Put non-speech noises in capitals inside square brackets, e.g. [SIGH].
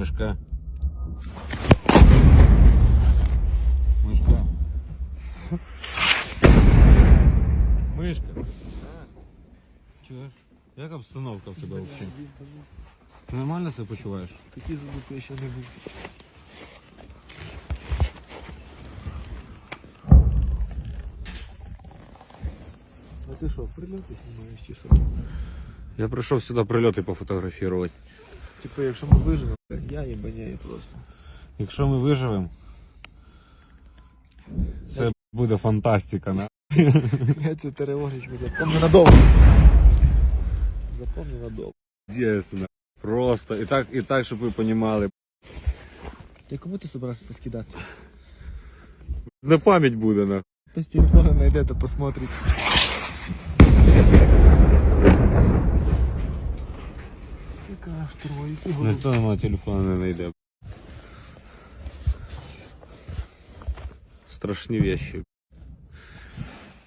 мішка. Мишка. Мишка. Чуєш? Як обстановка в тебе взагалі? Ти нормально себе почуваєш? Такі звуки я ще не був. А ти що, прильоти знімаєш чи що? Я прийшов сюди прильоти пофотографувати. Типу, якщо ми виживемо, я їбаняю просто. Якщо ми виживемо, це буде фантастика. На? [LAUGHS] Я цю тривожечку запомню надовго. Запомню надовго. Дійсно. Просто. І так, і так, щоб ви розуміли. Ти кому ти собрався це скидати? На пам'ять буде, на. Хтось телефона знайде та посмотрить. Яка ж тройки Ніхто мого телефону не знайде. Страшні вещи.